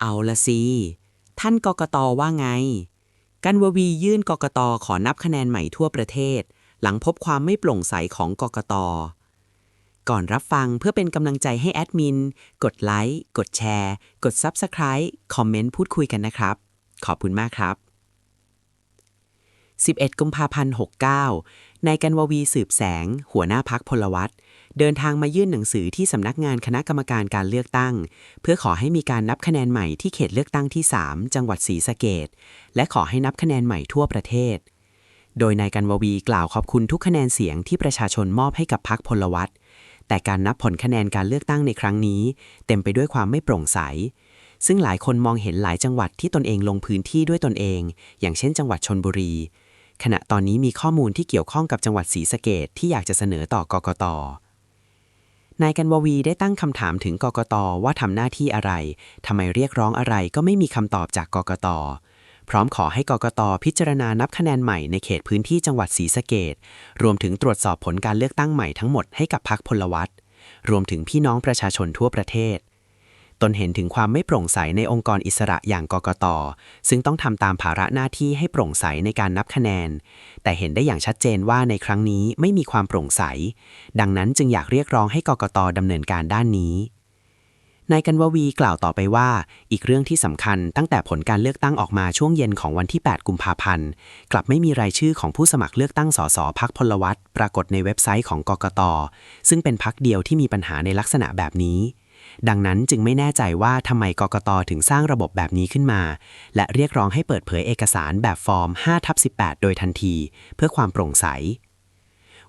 เอาละสิ ท่านกกตว่าไง กันววียื่นกกตขอนับคะแนนใหม่ทั่วประเทศ หลังพบความไม่โปร่งใสของกกต ก่อนรับฟังเพื่อเป็นกำลังใจให้แอดมิน กดไลค์ กดแชร์ กด Subscribe คอมเมนต์พูดคุยกันนะครับ ขอบคุณมากครับ 11 กุมภาพันธ์ 69 นายกันววีสืบแสง หัวหน้าพักพลวัต เดินทางมายื่นหนังสือที่สำนักงานคณะกรรมการการเลือกตั้ง เพื่อขอให้มีการนับคะแนนใหม่ที่เขตเลือกตั้งที่ 3 จังหวัดศรีสะเกดและขอให้นับคะแนนใหม่ทั่วประเทศ โดยนายกันววีกล่าวขอบคุณทุกคะแนนเสียงที่ประชาชนมอบให้กับพักพลวัตแต่การนับผลคะแนนการเลือกตั้งในครั้งนี้ เต็มไปด้วยความไม่โปร่งใส ซึ่งหลายคนมองเห็นหลายจังหวัดที่ตนเองลงพื้นที่ด้วยตนเอง อย่างเช่น จังหวัดชนบุรีขณะตอนนี้มีข้อมูลที่เกี่ยวข้องกับจังหวัดศรีสะเกดที่อยากจะเสนอต่อกกต นายกันววีได้ตั้งคำถามถึงกกตว่าทำหน้าที่อะไรทำไมเรียกร้องอะไรก็ไม่มีคำตอบจากกกตพร้อมขอให้กกตพิจารณานับคะแนนใหม่ในเขตพื้นที่จังหวัดศรีสะเกดรวมถึงตรวจสอบผลการเลือกตั้งใหม่ทั้งหมดให้กับพรรคพลวัตรวมถึงพี่น้องประชาชนทั่วประเทศ ตนเห็นถึงความไม่โปร่งใสในองค์กรอิสระอย่างกกต ซึ่งต้องทำตามภาระหน้าที่ให้โปร่งใสในการนับคะแนน แต่เห็นได้อย่างชัดเจนว่าในครั้งนี้ไม่มีความโปร่งใส ดังนั้นจึงอยากเรียกร้องให้กกตดำเนินการด้านนี้นายกันววีกล่าวต่อไปว่า อีกเรื่องที่สำคัญตั้งแต่ผลการเลือกตั้งออกมาช่วงเย็นของวันที่ 8 กุมภาพันธ์ กลับไม่มีรายชื่อของผู้สมัครเลือกตั้งสสพักพลวัตปรากฏในเว็บไซต์ของกกต ซึ่งเป็นพักเดียวที่มีปัญหาในลักษณะแบบนี้ ดังนั้นจึงไม่แน่ใจว่าทำไมกกตถึงสร้างระบบแบบนี้ขึ้นมา และเรียกร้องให้เปิดเผยเอกสารแบบฟอร์ม5ทับ18 โดยทันที เพื่อความโปร่งใส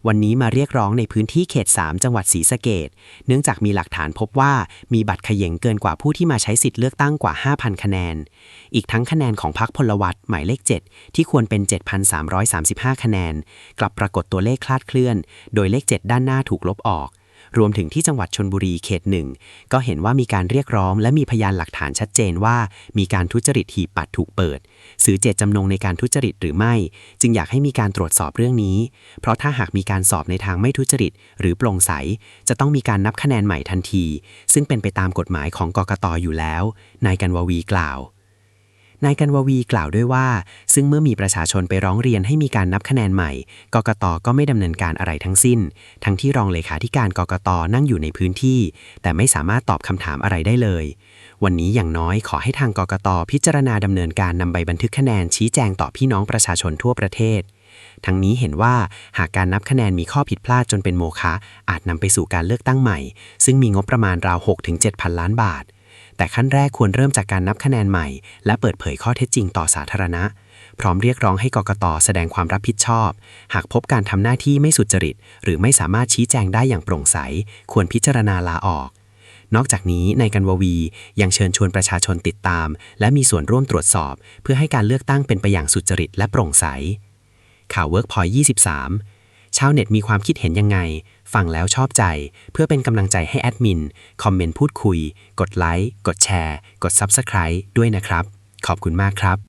วันนี้มาเรียกร้องในพื้นที่เขต 3 จังหวัดศรีสะเกดเนื่องจากมีหลักฐานพบว่ามีบัตรเขย่งเกินกว่าผู้ที่มาใช้สิทธิ์เลือกตั้งกว่า 5,000 คะแนน อีกทั้งคะแนนของพรรคพลวัตหมายเลข 7 ที่ควรเป็น 7,335 คะแนน กลับปรากฏตัวเลขคลาดเคลื่อน โดยเลข 7 ด้านหน้าถูกลบออก รวมถึงที่จังหวัดชนบุรีเขตหนึ่งก็เห็นว่ามีการเรียกร้อง และมีพยานหลักฐานชัดเจนว่า มีการทุจริตหีบบัตรถูกเปิด สื่อเจตจำนงในการทุจริตหรือไม่ จึงอยากให้มีการตรวจสอบเรื่องนี้ เพราะถ้าหากมีการสอบในทางไม่ทุจริต หรือโปร่งใส จะต้องมีการนับคะแนนใหม่ทันที ซึ่งเป็นไปตามกฎหมายของกกตอยู่แล้ว นายกันววีกล่าว นายกันววีกล่าวด้วยว่า ซึ่งเมื่อมีประชาชนไปร้องเรียนให้มีการนับคะแนนใหม่ กกตก็ไม่ดำเนินการอะไรทั้งสิ้น ทั้งที่รองเลขาธิการกกตนั่งอยู่ในพื้นที่ แต่ไม่สามารถตอบคำถามอะไรได้เลย วันนี้อย่างน้อยขอให้ทางกกตพิจารณาดำเนินการนำใบบันทึกคะแนนชี้แจงต่อพี่น้องประชาชนทั่วประเทศทั้งนี้เห็นว่าหากการนับคะแนนมีข้อผิดพลาดจนเป็นโมฆะอาจนำไปสู่การเลือกตั้งใหม่ ซึ่งมีงบประมาณราว 6-7 พันล้านบาท แต่ขั้นแรกควรเริ่มจากการนับคะแนนใหม่ และเปิดเผยข้อเท็จจริงต่อสาธารณะ พร้อมเรียกร้องให้กกตแสดงความรับผิดชอบ หากพบการทำหน้าที่ไม่สุจริต หรือไม่สามารถชี้แจงได้อย่างโปร่งใส ควรพิจารณาลาออกนอกจากนี้ในายกันววี ยังเชิญชวนประชาชนติดตาม และมีส่วนร่วมตรวจสอบ เพื่อให้การเลือกตั้งเป็นไปอย่างสุจริตและโปร่งใส ข่าว Workpoint 23 ชาวเน็ตมีความคิดเห็นยังไง ฟังแล้วชอบใจ เพื่อเป็นกำลังใจให้แอดมิน คอมเมนต์พูดคุย กดไลค์ กดแชร์ กด Subscribe ด้วยนะครับ ขอบคุณมากครับ